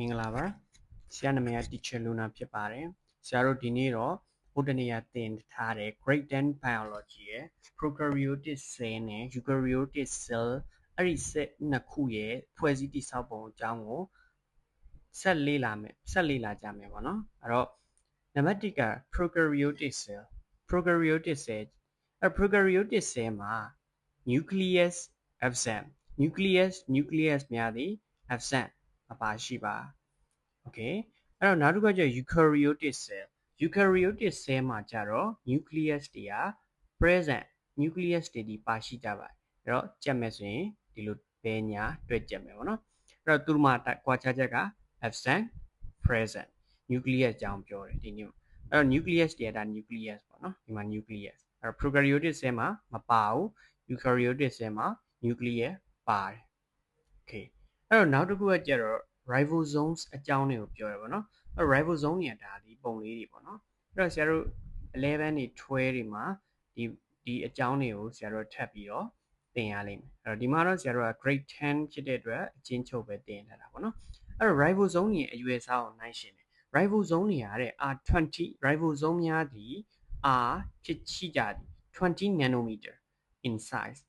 မင်္ဂလာပါဆရာနာမည်က teacher Luna ဖြစ်ပါတယ်ဆရာတို့ဒီနေ့တော့ဟိုတနေ့ကသင်ထားတဲ့ grade 10 biology ရဲ့ prokaryotic cell နဲ့ eukaryotic cell အဲ့ဒီ cell နှစ်ခုရဲ့ဖွဲ့စည်းတည်ဆောက်ပုံအကြောင်းကိုဆက်လေ့လာမယ်ဆက်လေ့လာကြမယ်ပေါ့နော်အဲ့တော့နံပါတ်1က prokaryotic cell prokaryotic cell အဲ့ prokaryotic cell မှာ nucleus absent nucleus nucleus များသည် absent မပါရှိပါ okay အဲ့တော့နောက်တစ်ခုကကျ eukaryotic cell eukaryotic cell မှာကျတော့ nucleus တွေက present nucleus တွေဒီပါရှိကြပါတယ်အဲ့တော့ကြက်မယ်ဆိုရင်ဒီလိုဘဲညာတွဲကြက်မယ်ပေါ့နော်အဲ့တော့သူတို့မှာကွာခြားချက်က absent present nucleus အကြောင်းပြောတယ်ဒီနေ့အဲ့တော့ nucleus တွေကဒါ nucleus ပေါ့နော်ဒီမှာ nucleus အဲ့တော့ prokaryotic cell မှာမပါဘူး eukaryotic cell မှာ nucleus ပါတယ် okay အဲ့တော့နောက်တစ်ခုကကျတော့ ribosomes အကြောင်းတွေကိုပြောရပါတော့အဲ့ ribosome တွေကဒါဒီပုံလေးတွေပေါ့နော်အဲ့တော့ဆရာတို့11တွေ12တွေမှာဒီဒီအကြောင်းတွေကိုဆရာတို့ထပ်ပြီးတော့သင်ရလိမ့်မယ်အဲ့တော့ဒီမှာတော့ဆရာတို့က grade 10ဖြစ်တဲ့အတွက်အချင်းချုပ်ပဲသင်ထားတာပေါ့နော်အဲ့တော့ ribosome တွေအရွယ်စားအောင်နိုင်ရှင်တယ် ribosome တွေရတဲ့ R20 ribosome များသည် R ဖြစ်ရှိကြသည်20 nanometer in size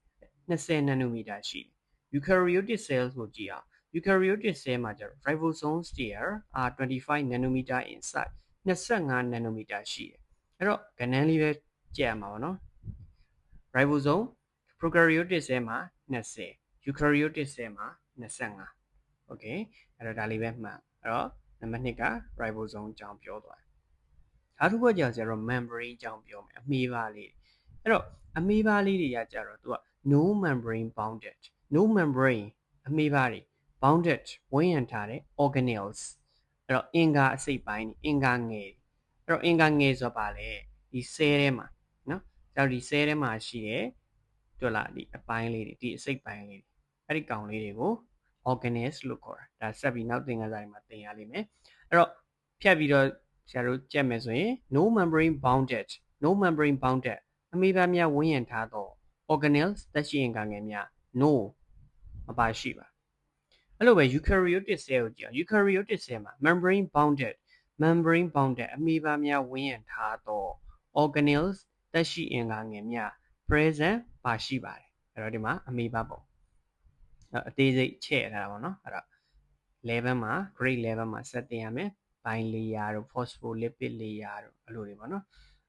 20 nanometer ရှိတယ် eukaryotic cells ကိုကြည့်အောင် eukaryotic cell မှာကျတော့ ribosomes တွေ are 25 nanometer in size 25 nanometer ရှိတယ်အဲ့တော့ကဏ္ဍလေးပဲကြည့်ရမှာပါနော် ribosome prokaryotic cell မှာ20 eukaryotic cell မှာ25 okay အဲ့တော့ဒါလေးပဲမှတ်အဲ့တော့နံပါတ်2က ribosome အကြောင်းပြောသွားတယ်နောက်တစ်ခုကကြာကျတော့ membrane အကြောင်းပြောမယ်အမေးပါလေးအဲ့တော့အမေးပါလေးတွေကကြတော့သူက no membrane bounded no membrane အမေးပါတွေ bounded ဝန်းရံထားတဲ့ organelles အဲ့တော့အင်္ဂါအစိတ်ပိုင်းအင်္ဂါငယ်အဲ့တော့အင်္ဂါငယ်ဆိုပါလေဒီ cell ထဲမှာနော်ကျွန်တော်ဒီ cell ထဲမှာရှိတဲ့တွေ့လားဒီအပိုင်းလေးတွေဒီအစိတ်ပိုင်းလေးတွေအဲ့ဒီကောင်လေးတွေကို organelles လို့ခေါ်တာဒါဆက်ပြီးနောက်သင်ခန်းစာတွေမှာသင်ရလိမ့်မယ်အဲ့တော့ဖြတ်ပြီးတော့ဆရာတို့ကြက်မယ်ဆိုရင် no membrane bounded no membrane bounded အမေးပါများဝန်းရံထားသော organelles သက်ရှိအင်္ဂါငယ်များ no မပါရှိပါ အဲ့လိုပဲ eukaryotic cell ကိုကြည့်အောင် eukaryotic cell မှာ membrane bounded membrane bounded အမေးပါများဝန်းရံထားသော organelles သက်ရှိအင်္ဂါငယ်များ present ပါရှိပါတယ်အဲ့တော့ဒီမှာအမေးပါပုံအသေးစိတ်ချဲ့ထားတာပေါ့နော်အဲ့တော့ level မှာ grade level မှာဆက်တင်ရမယ် bind layer တို့ phospholipid layer တို့အဲ့လိုတွေပေါ့နော်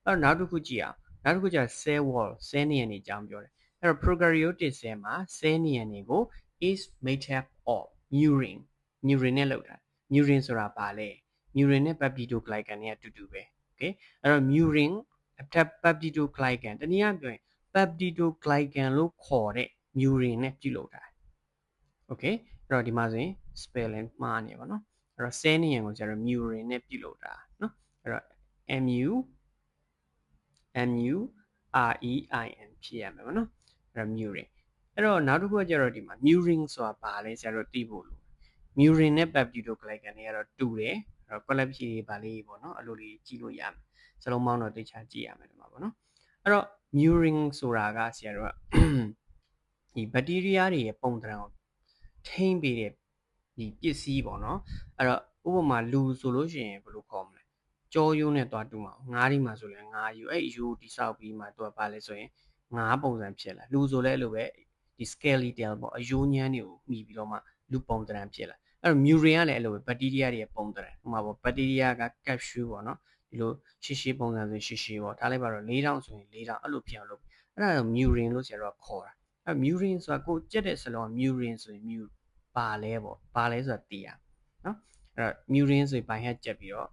အဲ့တော့နောက်တစ်ခုကြည့်အောင်နောက်တစ်ခုကျ cell wall cell နေရနေအကြောင်းပြောတယ်အဲ့တော့ prokaryotic cell မှာ cell နေရနေကို is made up of murin murin နဲ့လောက်တာ murin ဆိုတာပါလေ murin နဲ့ peptidoglycan နဲ့အတူတူပဲ okay အဲ့တော့ murin peptidoglycan တနည်းအားဖြင့် peptidoglycan လို့ခေါ်တဲ့ murin နဲ့ပြုလုပ်တာ okay အဲ့တော့ဒီမှာဆိုရင် spelling မှားနေပါတော့အဲ့တော့ cell နေရကိုကျတော့ murin နဲ့ပြုလုပ်တာเนาะအဲ့တော့ mu mu r e i n ဖြစ်ရမယ်ဗောနော်အဲ့တော့ murin အဲ့တော့နောက်တစ်ခုကကျတော့ဒီမှာ murin ဆိုတာဘာလဲဆရာတို့သိဖို့လို့ murin နဲ့ peptidoglycan တွေကတော့တူတယ်အဲ့တော့ collab ဖြည့်လေးပါလေးပေါ့နော်အဲ့လိုလေးကြည့်လို့ရမယ်စလုံးပေါင်းတော့သိချာကြည့်ရမယ်ဒီမှာပေါ့နော်အဲ့တော့ murin ဆိုတာကဆရာတို့ကဒီဘက်တီးရီးယားတွေရဲ့ပုံသဏ္ဍာန်ကိုထိမ့်ပေးတဲ့ဒီပစ္စည်းပေါ့နော်အဲ့တော့ဥပမာလူဆိုလို့ရှိရင်ဘယ်လိုခေါ်မလဲကြောယုံးနဲ့တွားတူမှာငါးဒီမှာဆိုလဲငါးယူအဲ့ယူတိဆောက်ပြီးမှသူကပါလဲဆိုရင်ငါးပုံစံဖြစ်လာလူဆိုလဲအဲ့လိုပဲ ဒီ skeletal ပေါ့အယိုးညမ်းတွေကိုမှီပြီးတော့မှလူပုံသဏ္ဍာန်ဖြစ်လာအဲ့တော့ murin ကလည်းအဲ့လိုပဲဘက်တီးရီးယားတွေရဲ့ပုံသဏ္ဍာန်ဥပမာပေါ့ဘက်တီးရီးယားက capsule ပေါ့နော်ဒီလိုရှည်ရှည်ပုံစံဆိုရှည်ရှည်ပေါ့ဒါလိုက်ပါတော့၄000ဆိုရင်၄000အဲ့လိုဖြစ်အောင်လုပ်အဲ့ဒါတော့ murin လို့ဆရာတို့ကခေါ်တာအဲ့ murin ဆိုတာကိုကြက်တဲ့စလုံး murin ဆိုရင် mu ပါလဲပေါ့ပါလဲဆိုတာသိရနော်အဲ့တော့ murin ဆိုရင်ဘိုင်ဟက်ကြက်ပြီးတော့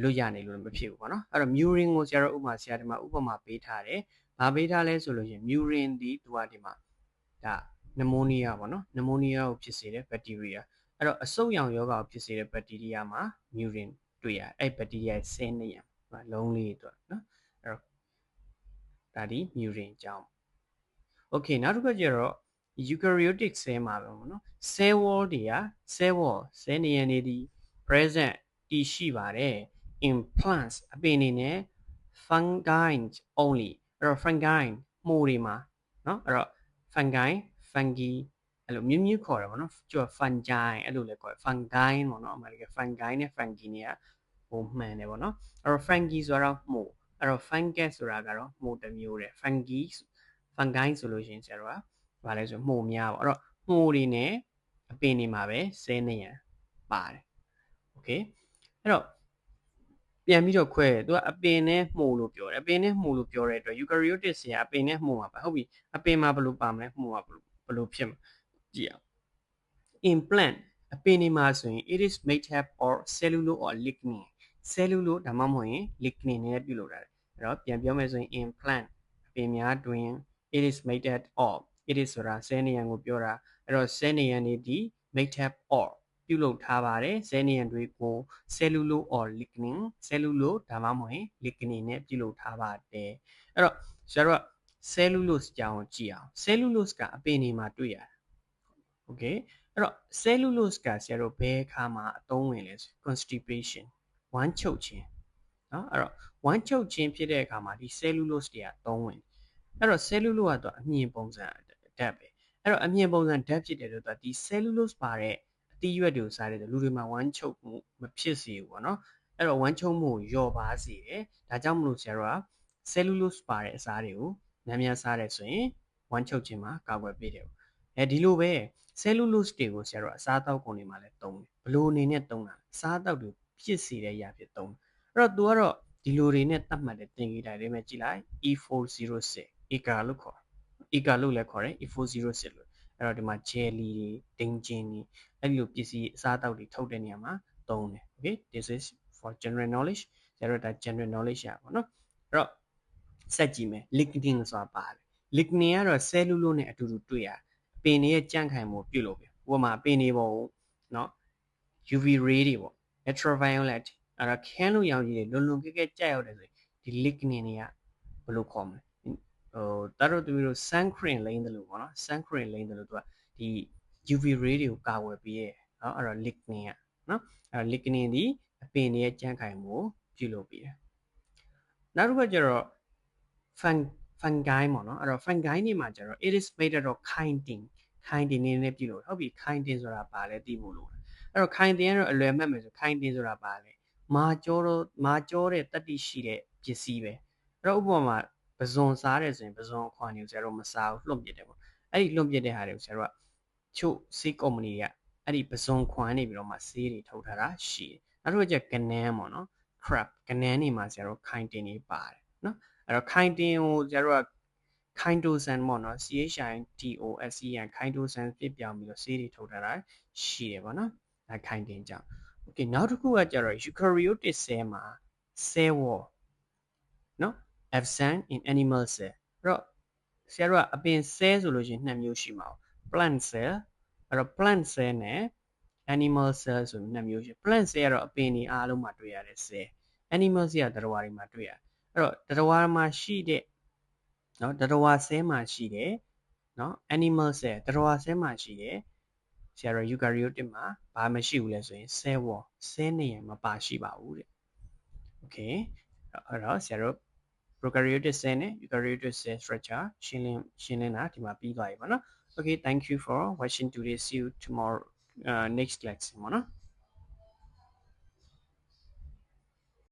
လွတ်ရနေလို့မဖြစ်ဘူးပေါ့နော်အဲ့တော့ murin ကိုဆရာတို့ဥပမာဆရာဒီမှာဥပမာပေးထားတယ် ဘာပေးထားလဲဆိုလို့ရှိရင် murin ဒီသူကဒီမှာဒါနမိုနီးယားပေါ့နော်နမိုနီးယားကိုဖြစ်စေတဲ့ဘက်တီးရီးယားအဲ့တော့အဆုတ်ရောင်ယောဂါကိုဖြစ်စေတဲ့ဘက်တီးရီးယားမှာ murin တွေ့ရအဲ့ဘက်တီးရီးယားဆင်းနေရလုံးလေးအတွက်နော်အဲ့တော့ဒါဒီ murin အကြောင်း okay နောက်တစ်ခုကျတော့ eukaryotic cell မှာပဲပေါ့နော် cell wall တွေက cell wall cell နေရာနေဒီ present တည်ရှိပါတယ် in plants အပင်တွေနဲ့ fungi only အဲ့တော့ fungi မှုတွေမှာเนาะအဲ့တော့ fungi fungi အ အဲ့လိုမြင်းမြင်းခေါ်တယ်ပေါ့နော်ကျော် fungi အဲ့လိုလည်းခေါ်တယ် fungi ပေါ့နော်အမှန်တကယ် fungi နဲ့ fungi เนี่ยဟိုမှန်တယ်ပေါ့နော်အဲ့တော့ fungi ဆိုတော့မှုအဲ့တော့ fungus ဆိုတာကတော့မှုတစ်မျိုးတဲ့ fungi fungi ဆိုလို့ရှိရင်ဆရာတို့ကဘာလဲဆိုမှုများပေါ့အဲ့တော့မှုတွေနဲ့အပင်တွေမှာပဲဆဲနေရန်ပါတယ်โอเคအဲ့တော့ ပြန်ပြီးတော့ခွဲတယ်သူကအပင်နဲ့မှုလို့ပြောတယ်အပင်နဲ့မှုလို့ပြောတဲ့အတွက် eukaryotic ဆရာအပင်နဲ့မှုမှာပါဟုတ်ပြီအပင်မှာဘယ်လိုပါမလဲမှုမှာဘယ်လိုဘယ်လိုဖြစ်မှာကြည့်အောင် implant အပင်ဒီမှာဆိုရင် it is made up or cellular or lignin cellular ဒါမှမဟုတ်ရင် lignin နဲ့ပြုလုပ်တာအဲ့တော့ပြန်ပြောမယ်ဆိုရင် implant အပင်များတွင် it is made up of it is ဆိုတာ cell နေရန်ကိုပြောတာအဲ့တော့ cell နေရန်နေဒီ made up or ပြုလုပ်ထားပါတယ် cell နေရန်တွေကို cellular or lignin cellular ဒါမှမဟုတ်ရင် lignin နဲ့ပြုလုပ်ထားပါတယ်အဲ့တော့ဆရာတို့က cellulose ကြောင်းကြည့်အောင် cellulose ကအပင်တွေမှာတွေ့ရတယ် okay အဲ့တော့ cellulose ကဆရာတို့ဘယ်အခါမှာအသုံးဝင်လဲဆို constipation ဝမ်းချုပ်ခြင်းเนาะအဲ့တော့ဝမ်းချုပ်ခြင်းဖြစ်တဲ့အခါမှာဒီ cellulose တွေကအသုံးဝင်အဲ့တော့ cellulose ကတော့အမြင်ပုံစံဓာတ်ပဲအဲ့တော့အမြင်ပုံစံဓာတ်ဖြစ်တယ်လို့ဆိုတာဒီ cellulose ပါတဲ့ အသီးရွက်တွေကိုစားတဲ့လူတွေမှာဝမ်းချုပ်မှုမဖြစ်စေဘူးပေါ့နော်အဲ့တော့ဝမ်းချုပ်မှုကိုလျော့ပါစေတယ်ဒါကြောင့်မလို့ဆရာတို့က cellulose ပါတဲ့အစားတွေကိုများများစားတယ်ဆိုရင်ဝမ်းချုပ်ခြင်းမှာကာကွယ်ပေးတယ်အဲဒီလိုပဲ cellulose တွေကိုဆရာတို့အစားအသောက်ကုန်တွေမှာလည်းသုံးတယ်ဘလို့အနေနဲ့သုံးတာအစားအသောက်တွေဖြစ်စေတဲ့ຢာဖြစ်သုံးတယ်အဲ့တော့ तू ကတော့ဒီလိုတွေနဲ့တတ်မှတ်တဲ့သင်္ကေတတွေမဲ့ကြည့်လိုက် E406 ega လို့ခေါ် ega လို့လည်းခေါ်တယ် E406 လို့ အဲ့တော့ဒီမှာ jelly တွေဒိန်ဂျင်တွေအဲ့ဒီလိုပစ္စည်းအစားအသောက်တွေထုတ်တဲ့နေရာမှာသုံးတယ် okay this is for general knowledge ဆရာတို့ဒါ general knowledge ရပါတော့အဲ့တော့ဆက်ကြည့်မယ် lignin ဆိုတာပါတယ် lignin ကတော့ cellulose နဲ့အတူတူတွေ့ရတယ်ပင်တွေရဲ့ကြန့်ခိုင်မှုပြုလုပ်ပြီဥပမာပင်တွေပေါ်ကိုเนาะ UV ray တွေပေါ့ ultraviolet အဲ့ဒါခန်းလို့ရောင်ကြီးတွေလွန်လွန်ကဲကဲကြက်ရောက်တယ်ဆိုဒီ lignin တွေကဘယ်လိုခေါ်မလဲ ဟိုတတို့သူတို့ sun cream လိမ့်တယ်လို့ပေါ့နော် sun cream လိမ့်တယ်လို့သူကဒီ UV ray တွေကိုကာကွယ်ပေးရဲ့နော်အဲ့တော့ lignin อ่ะနော်အဲ့တော့ lignin ဒီအပင်တွေရဲ့ကြံ့ခိုင်မှုကိုပြုလုပ်ပေးတယ်နောက်တစ်ခါကျတော့ fun fungi ပေါ့နော်အဲ့တော့ fungi နေမှာကျတော့ it is made out of chitin chitin နေနဲ့ပြုလုပ်ဟုတ်ပြီ chitin ဆိုတာဘာလဲသိဖို့လိုတယ်အဲ့တော့ chitin ကတော့အလွယ်မှတ်မယ်ဆို chitin ဆိုတာဘာလဲမာကြောတော့မာကြောတဲ့တတ္တိရှိတဲ့ပစ္စည်းပဲအဲ့တော့ဥပမာ ဇွန်စားတယ်ဆိုရင်ပဇွန်ခွာနေဆရာတို့မစားဘူးလွှတ်ပစ်တယ်ပေါ့အဲ့ဒီလွှတ်ပစ်တဲ့ဟာတွေကိုဆရာတို့ကချို့စေးကုမ္ပဏီကအဲ့ဒီပဇွန်ခွာနေပြီးတော့မှဆေးတွေထုတ်ထားတာရှိတယ်နောက်တစ်ခုကျကနန်းပေါ့နော် crab ကနန်းနေမှာဆရာတို့ chitin တွေပါတယ်နော်အဲ့တော့ chitin ကိုကျတို့က chidosan ပေါ့နော် CHITOSEN chidosan ပြစ်ပြောင်းပြီးတော့ဆေးတွေထုတ်ထားတာရှိတယ်ပေါ့နော်ဒါ chitin ကြောင့် okay နောက်တစ်ခုကကျတော့ eukaryotic cell မှာ cell wall နော် absent in animal cell အဲ့တော့ဆရာတို့ကအပင် cell ဆိုလို့ရှိရင်နှစ်မျိုးရှိမှာ plant cell အဲ့တော့ plant cell နဲ့ animal cell ဆိုနှစ်မျိုးရှိ plant cell ကတော့အပင်တွေအားလုံးမှာတွေ့ရတဲ့ cell animal cell ကတရဝါတွေမှာတွေ့ရအဲ့တော့တရဝါမှာရှိတဲ့နော်တရဝါဆဲမှာရှိတယ်နော် animal cell တရဝါဆဲမှာရှိတယ်ဆရာတို့ eukaryotic မှာဘာမှရှိဘူးလဲဆိုရင် cell wall cell နေရမပါရှိပါဘူးတဲ့ okay အဲ့တော့ဆရာတို့ prokaryotic cell နဲ့ eukaryotic cell structure ရှင်းလင်းရှင်းလင်းတာဒီမှာပြီးသွားပြီပေါ့နော် okay thank you for watching today see you tomorrow uh, next lesson ပေါ့နော်